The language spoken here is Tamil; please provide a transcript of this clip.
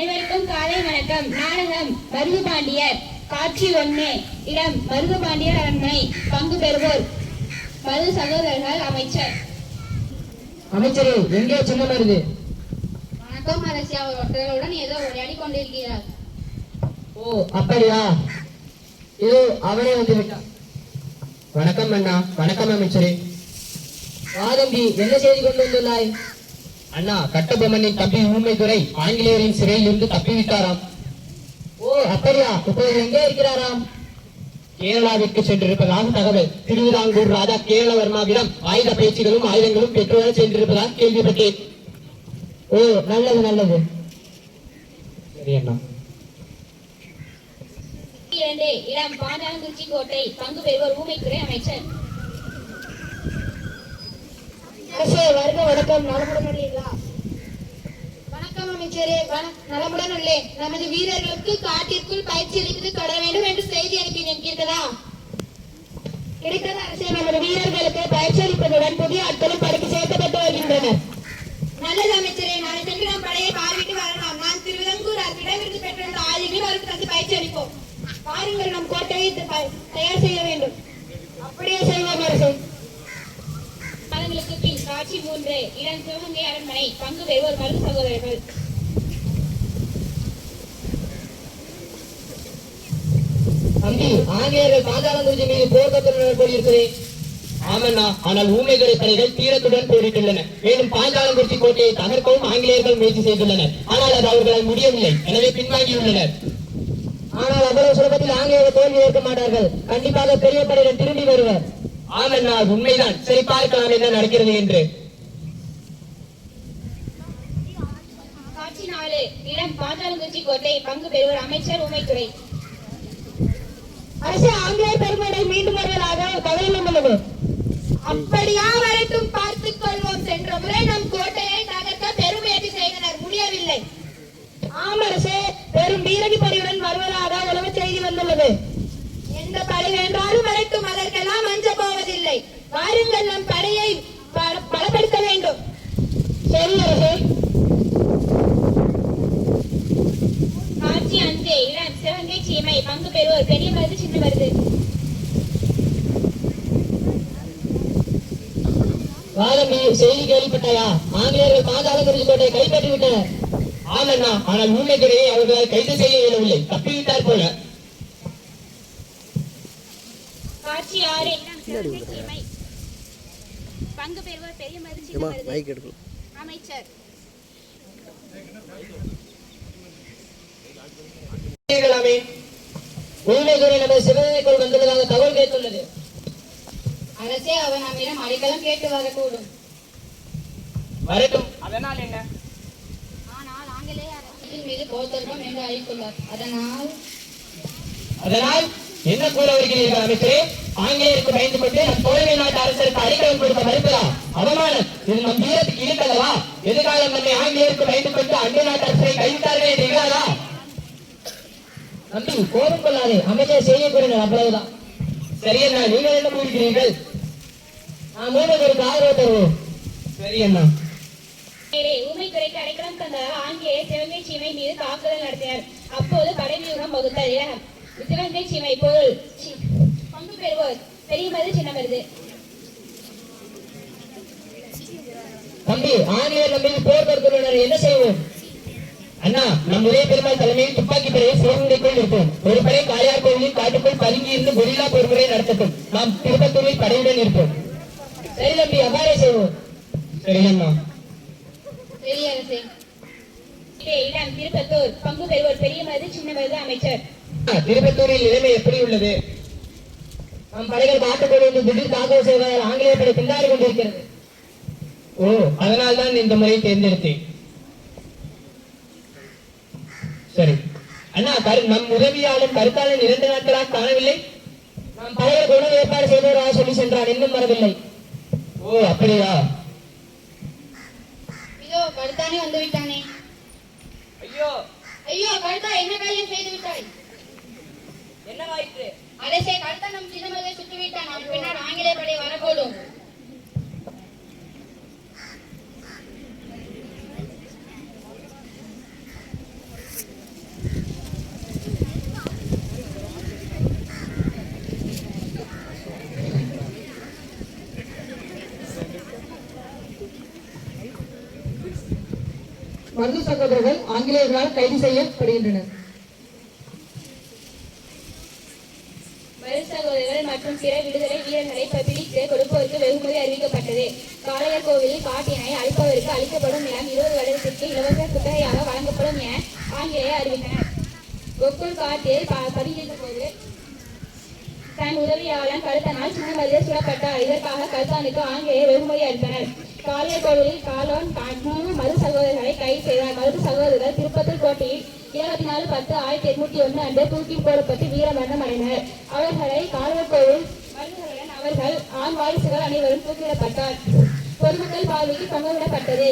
அனைவருக்கும் காலை வணக்கம். நாடகம் மருது பாண்டியர் காட்சி ஒண்ணு. இடம் மருது பாண்டியர் அரண்மனை. பங்கு பெறுவோர் மது சகோதரர்கள் அமைச்சர். அமைச்சரே எங்கே சின்ன மருது? வணக்கம் அரசி அவர் ஒருத்தர்களுடன் ஏதோ உரையாடி கொண்டிருக்கிறார். ஓ அப்படியா? இதோ அவனே வந்து விட்டான் வணக்கம் அண்ணா. வணக்கம் அமைச்சரே. வாதம்பி என்ன செய்தி கொண்டு வந்துள்ளாய் அண்ணா கட்டபொம்மனின் தம்பி ஊமைதுரை ஆங்கிலேயரின் சிறையில் இருந்து தப்பிவிட்டாராம். ஓ அப்படியா? இப்போது எங்கே இருக்கிறாராம்? கேரளாவிற்கு சென்றிருப்பதாக தகவல். திருவிதாங்கூர் ராஜா கேரளவர்மாவிடம் ஆயுத பயிற்சிகளும் ஆயுதங்களும் பெற்றுவர சென்றிருப்பதாக கேள்விப்பட்டேன். ஓ நல்லது நல்லது. சரி அண்ணா. இரண்டு இளம் பாஞ்சாலங்குறிச்சி கோட்டை பங்கு பெறுவர் ஊமைத்துறை அமைச்சர். அரசே வருக வணக்கம். நலமுடன் உள்ளீர்களா வணக்கம் அமைச்சரே. வண- நலமுடன் உள்ளேன் நமது வீரர்களுக்கு காட்டிற்குள் பயிற்சி அளிப்பது தொடர வேண்டும் என்று செய்தி அனுப்பினேன். கேட்டதா? கிடைத்தது அரசே? நமது வீரர்களுக்கு பயிற்சி அளிப்பதுடன் புதிய ஆட்களும் படிப்பு சேர்க்கப்பட்டு வருகின்றனர். நல்லது அமைச்சரே. நாளை சென்று நாம் படையை பார்வையிட்டு வரலாம். நான் திருவிதங்கூர் அரசிடமிருந்து பெற்றிருந்த ஆயுதங்களை அவருக்கு தந்து பயிற்சி அளிப்போம். பாருங்கள் நம் கோட்டையை தயார் செய்ய வேண்டும். அப்படியே செய்வோம் அரசே. மூன்று இடம் சிவகங்கை அரண்மனை பங்கு பெறுவோர் மருது சகோதரர்கள். தம்பி ஆங்கிலேயர்கள் பாஞ்சாலங்குறிச்சி மீது போர் கட்டுள்ளனர் போலிருக்கிறேன் ஆமண்ணா ஆனால் ஊமைகளை படைகள் தீரத்துடன் போரிட்டுள்ளன. மேலும் பாஞ்சாலங்குறிச்சி கோட்டையை தகர்க்கவும் ஆங்கிலேயர்கள் முயற்சி செய்துள்ளனர். ஆனால் அது அவர்களால் முடியவில்லை. எனவே பின்வாங்கியுள்ளனர். ஆனால் அவ்வளவு சுலபத்தில் ஆங்கிலேயர் தோல்வி ஏற்க மாட்டார்கள். கண்டிப்பாக பெரிய படையினர் திரும்பி வருவர். ஆமண்ணா உண்மைதான். சரி பார்க்கலாம் என்ன நடக்கிறது என்று காட்சி நாலு இடம் பாஞ்சாலங்குறிச்சி கோட்டை பங்கு பெறுவர் அமைச்சர் உமைத்துறை. அரசு ஆங்கிலேய பெருமடை மீண்டும் வருவதாக கவலை உள்ளது. அப்படியா வரட்டும் பார்த்துக் கொள்வோம் சென்ற முறை நம் கோட்டையை தகர்க்க பெருமுயற்சி செய்தனர். முடியவில்லை. ஆம் பெரும் பீரகி படையுடன் வருவதாக உலக செய்தி வந்துள்ளது. எந்த படை வேண்டாலும் வரட்டும் அதற்கெல்லாம் அஞ்ச போவதில்லை. வாருங்கள் நம் படையை பலப்படுத்த வேண்டும். சரி அரசே காட்சி அஞ்சு இடம் சிவகங்கை சீமை பங்கு பெறுவோர் பெரிய மருது சின்ன மருது வாதம்பி செய்தி கேள்விப்பட்டாயா? ஆங்கிலேயர்கள் பாஞ்சாலங்குறிச்சி கோட்டையை கைப்பற்றி விட்டனர் ஆமண்ணா ஆனால் ஊமைத்துறையை அவர்களால் கைது செய்ய இயலவில்லை. தப்பிவிட்டார் போல. காட்சி ஆறு பங்கு பெறுவோர் பெரிய எடுக்கணும். அமைச்சர். ஊமைத்துறை நமது சிவகங்கைக்குள் வந்துள்ளதாக தகவல் கிடைத்துள்ளது அரசே அவன் நம்மிடம் அடைக்கலம் கேட்டு வரக்கூடும். வரட்டும் அதனால் என்ன? ஆனால் ஆங்கிலேய அரசின் மீது போர்த்தொடுப்போம் என்று அறிவித்துள்ளார் அதனால் அதனால் என்ன கூற வருகிறீர்கள் அமைச்சரே ஆங்கிலேயருக்கு பயந்து கொண்டு நம் தோழமை நாட்டு அரசருக்கு அடிக்கலம் கொடுக்க மறுப்பதா? அவமானம். இது நம் வீரத்துக்கு இருக்கல்லவா எதிர்காலம் நம்மை ஆங்கிலேயருக்கு பயந்து கொண்டு அண்டை நாட்டு அரசரை கைவிட்டார்கள் என்று நம்பி கோபம் கொள்ளாதே அமைச்சர் செய்ய கூறினார் அவ்வளவுதான். சரி அண்ணா நீங்கள் என்ன கூறுகிறீர்கள் நான் மூலவருக்கு ஆதரவு தருவோம் சரி அண்ணா. அடைக்கலம் சீமை மீது தாக்குதல் நடத்தினர். அப்போது படை வியூகம் வகுத்தார் இலகம் சீமை பொருள் பங்கு பெறுவோர். பெரிய மருது சின்ன மருது தம்பி ஆங்கிலேயர் போர் தொடுத்துள்ளனர் என்ன செய்வோம்? அண்ணா நம் உதய பெருமாள் தலைமையில் துப்பாக்கி படையை சிவகங்கைக்குள் இருப்போம் ஒரு படை காளையார் கோவிலில் காட்டுக்குள் பதுங்கி இருந்து கொரில்லா போர்முறை நடத்தட்டும். நாம் திருப்பத்தூரில் படையுடன் இருப்போம் சரி தம்பி அவ்வாறே செய்வோம். சரி அண்ணா. பெரிய அரசே. திருப்பத்தூர். பங்கு பெறுவோர் பெரிய மருது சின்ன மருது அமைச்சர். திருப்பத்தூரில் நிலைமை எப்படி உள்ளது? நம் படைகள் காட்டுக்குள் திடீர் தாக்குதல் செய்வதால் ஆங்கிலேய படை பின்னாடி கொண்டிருக்கிறது. ஓ அதனால் தான் இந்த முறையை தேர்ந்தெடுத்தேன் சரி அண்ணா கரு நம் உதவியாளன் கருத்தாளன் இரண்டு நாட்களாக காணவில்லை. நாம் பழைய உணவு ஏற்பாடு செய்தவராக சொல்லி சென்றான் இன்னும் வரவில்லை. ஓ அப்படியா? இதோ கடுத்தானே வந்து விட்டானே ஐயோ. ஐயோ கடுத்தா என்ன காரியம் செய்து விட்டாய்? என்னவாயிற்று அரசே கடுத்தா நம் சின்னமலை சுற்றி விட்டான் அவன் பின்னால் ஆங்கிலேய படை வரக்கூடும் மருது சகோதரர்கள் ஆங்கிலேயர்களால் கைது செய்யப்படுகின்றனர். சகோதரர்கள் மற்றும் பிற விடுதலை வீரர்களை பிடித்து கொடுப்பவருக்கு வெகுமதி அறிவிக்கப்பட்டது. காளையர் கோவிலில் காட்டினை அழிப்பவருக்கு அளிக்கப்படும் நிலம் இருபது வருடத்திற்கு இலவச குத்தகையாக வழங்கப்படும் என ஆங்கிலேயே அறிவித்தனர். ஒக்குள் காட்டில் ப- போது தன் உதவியாளன் கழுத்தனால் சின்ன மனிதர் சுடப்பட்டார் இதற்காக கழுத்தானுக்கு ஆங்கிலேயர் வெகுமதி அளித்தனர். காளையர்கோவிலில் காலோன் மூணு மது சகோதரர்களை கைது செய்தார். மருது சகோதரர்கள் திருப்பத்தூர் கோட்டையில் இருபத்தி நாலு பத்து ஆயிரத்தி எட்நூத்தி ஒன்று அன்று தூக்கி போடப்பட்டு வீரமரணம் அடைந்தனர். அவர்களை காளையர் மருதுகளுடன் அவர்கள் ஆண் வாரிசுகள் அனைவரும் தூக்கிடப்பட்டார் பொதுமக்கள் பார்வைக்கு தொங்கவிடப்பட்டது